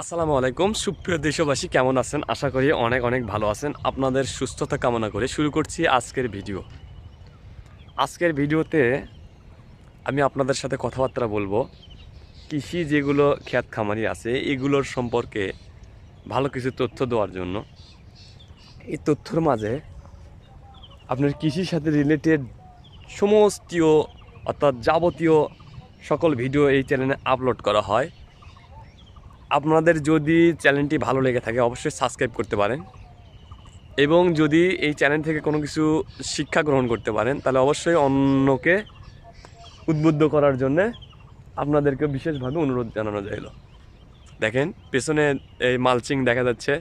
আসসালামু আলাইকুম। সুপ্রিয় দেশবাসী, কেমন আছেন? আশা করি অনেক অনেক ভালো আছেন। আপনাদের সুস্থতা কামনা করে শুরু করছি আজকের ভিডিও। আজকের ভিডিওতে আমি আপনাদের সাথে কথাবার্তা বলব। কৃষি যেগুলো খ্যাত খামারি আছে, এগুলোর সম্পর্কে ভালো কিছু তথ্য দেওয়ার জন্য। এই তথ্যর মাঝে আপনার কৃষির সাথে রিলেটেড সমস্তীয় অর্থাৎ যাবতীয় সকল ভিডিও এই চ্যানেলে আপলোড করা হয়। আপনাদের যদি চ্যানেলটি ভালো লেগে থাকে, অবশ্যই সাবস্ক্রাইব করতে পারেন। এবং যদি এই চ্যানেল থেকে কোনো কিছু শিক্ষা গ্রহণ করতে পারেন, তাহলে অবশ্যই অন্যকে উদ্বুদ্ধ করার জন্য আপনাদেরকে বিশেষভাবে অনুরোধ জানানো যাইল। দেখেন, পেছনে এই মালচিং দেখা যাচ্ছে।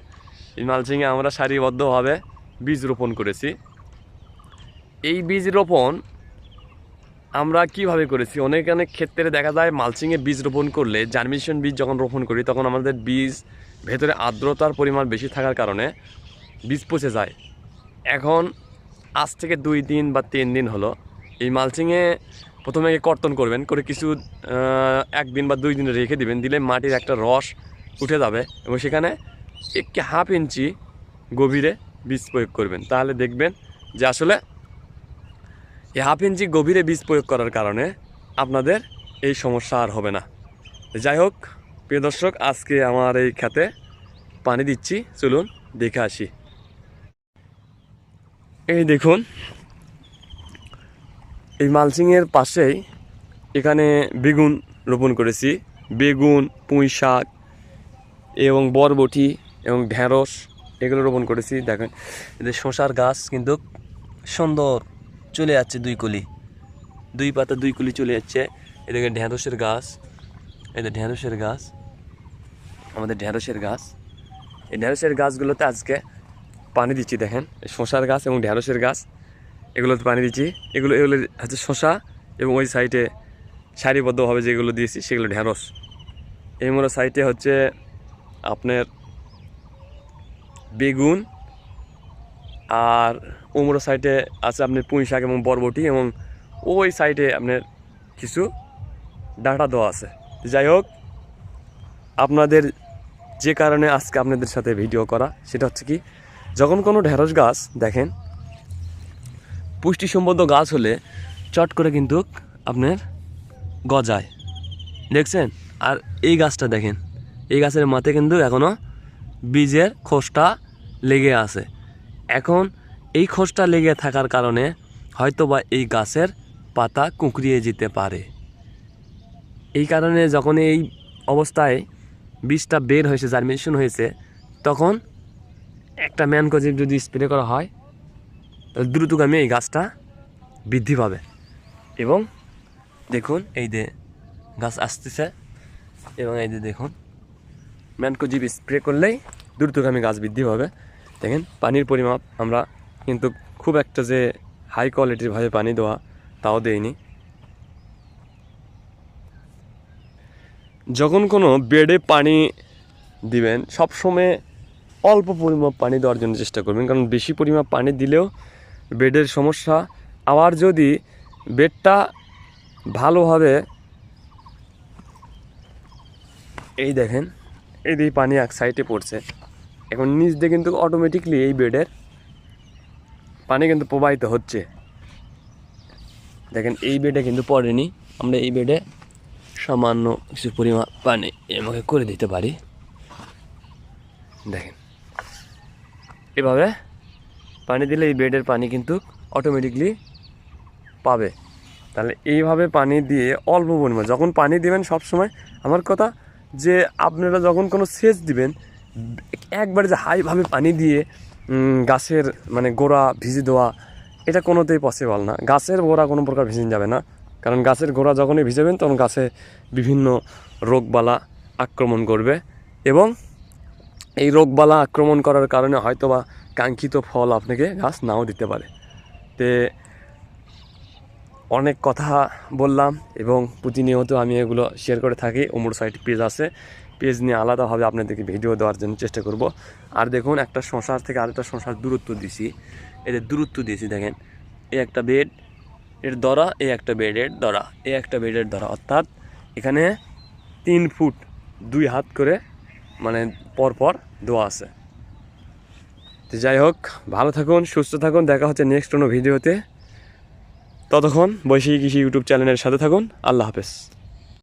এই মালচিংয়ে আমরা সারিবদ্ধভাবে বীজ রোপণ করেছি। এই বীজ রোপণ আমরা কীভাবে করেছি? অনেক অনেক ক্ষেত্রে দেখা যায় মালচিংয়ে বীজ রোপণ করলে জার্মিনেশন বীজ যখন রোপণ করি, তখন আমাদের বীজ ভেতরে আর্দ্রতার পরিমাণ বেশি থাকার কারণে বীজ পচে যায়। এখন আজ থেকে দুই দিন বা তিন দিন হলো, এই মালচিংয়ে প্রথমে কর্তন করবেন, করে কিছু একদিন বা দুই দিন রেখে দিবেন, দিলে মাটির একটা রস উঠে যাবে এবং সেখানে একটি হাফ ইঞ্চি গভীরে বীজ প্রয়োগ করবেন। তাহলে দেখবেন যে আসলে এই হাফ ইঞ্চি গভীরে বীজ প্রয়োগ করার কারণে আপনাদের এই সমস্যা আর হবে না। যাই হোক, প্রিয় দর্শক, আজকে আমার এই খেতে পানি দিচ্ছি। চলুন দেখে আসি। এই দেখুন, এই মালচিংয়ের পাশেই এখানে বেগুন রোপণ করেছি। বেগুন, পুঁই শাক এবং বরবটি এবং ঢেঁড়স এগুলো রোপণ করেছি। দেখেন এদের শশার গাছ কিন্তু সুন্দর। চলে যাচ্ছে দুই কলি। দুই পাতা দুই কলি চলে যাচ্ছে। এদিকে ঢেঁড়সের গাছ এদের ঢেঁড়সের গাছ, আমাদের ঢেঁড়সের গাছ। এই ঢেঁড়সের গাছগুলোতে আজকে পানি দিচ্ছি, দেখেন। শশার গাছ এবং ঢেঁড়সের গাছ, এগুলোতে পানি দিচ্ছি। এগুলো এগুলো হচ্ছে শশা এবং ওই সাইডে সারিবদ্ধভাবে যেগুলো দিয়েছি, সেগুলো ঢেঁড়স। এই মোড়ো সাইডে হচ্ছে আপনার বেগুন আর উমরো সাইডে আছে আপনার পুঁই শাক এবং বরবটি এবং ওই সাইডে আপনার কিছু ডাটা দেওয়া আছে। যাই হোক, আপনাদের যে কারণে আজকে আপনাদের সাথে ভিডিও করা, সেটা হচ্ছে কি, যখন কোনো ঢেঁড়স গাছ দেখেন পুষ্টি সম্বদ্ধ গাছ হলে চট করে কিন্তু আপনার গজায়। দেখছেন? আর এই গাছটা দেখেন, এই গাছের মাথায় কিন্তু এখনও বীজের খোসটা লেগে আছে। এখন এই খোসটা লেগে থাকার কারণে হয়তোবা এই গাছের পাতা কুঁকড়িয়ে যেতে পারে। এই কারণে যখন এই অবস্থায় বীজটা বের হয়েছে জার্মিনেশন হয়েছে, তখন একটা ম্যানকোজিভ যদি স্প্রে করা হয়, তাহলে দ্রুতগামী এই গাছটা বৃদ্ধি পাবে। এবং দেখুন, এই যে গাছ আসতেছে, এবং এই যে দেখুন, ম্যানকোজিভ স্প্রে করলেই দ্রুতগামী গাছ বৃদ্ধি পাবে। দেখেন, পানির পরিমাপ আমরা কিন্তু খুব একটা যে হাই কোয়ালিটিরভাবে পানি দেওয়া তাও দেইনি। যখন কোনো বেডে পানি দিবেন, সবসময় অল্প পরিমাপ পানি দেওয়ার জন্য চেষ্টা করবেন, কারণ বেশি পরিমাপ পানি দিলেও বেডের সমস্যা। আবার যদি বেডটা ভালোভাবে এই দেখেন, এই দিয়ে পানি এক সাইডে পড়ছে। এখন নিচ দিয়ে কিন্তু অটোমেটিকলি এই বেডের পানি কিন্তু প্রবাহিত হচ্ছে। দেখেন, এই বেডে কিন্তু পড়েনি। আমরা এই বেডে সামান্য কিছু পরিমাণ পানি এমকে করে দিতে পারি। দেখেন, এভাবে পানি দিলে এই বেডের পানি কিন্তু অটোমেটিকলি পাবে। তাহলে এইভাবে পানি দিয়ে অল্প পরিমাণ, যখন পানি দিবেন সব সময় আমার কথা যে আপনারা যখন কোনো সেচ দিবেন একবারে যে হাইভাবে পানি দিয়ে গাছের মানে গোড়া ভিজে দেওয়া, এটা কোনোতেই পসিবল না। গাছের গোড়া কোনো প্রকার ভিজে যাবে না। কারণ গাছের গোড়া যখনই ভিজাবেন, তখন গাছে বিভিন্ন রোগবালা আক্রমণ করবে এবং এই রোগবালা আক্রমণ করার কারণে হয়তোবা কাঙ্ক্ষিত ফল আপনাকে গাছ নাও দিতে পারে। তে অনেক কথা বললাম এবং প্রতিনিয়ত আমি এগুলো শেয়ার করে থাকি। অমর সাইড পেজ আছে। পেজ নিয়ে আলাদাভাবে আপনাদেরকে ভিডিও দেওয়ার জন্য চেষ্টা করব। আর দেখুন, একটা শশার থেকে আরেকটা শশার দূরত্ব দিছি। এদের দূরত্ব দিয়েছি দেখেন এই একটা বেড এর দরা এই একটা বেডের দরা এই একটা বেডের দরা অর্থাৎ এখানে তিন ফুট দুই হাত করে মানে পরপর পর দোয়া আছে। তো যাই হোক, ভালো থাকুন, সুস্থ থাকুন। দেখা হচ্ছে নেক্সট কোনো ভিডিওতে ততক্ষণ বৈশাখী কৃষি ইউটিউব চ্যানেলের সাথে থাকুন। আল্লাহ হাফেজ।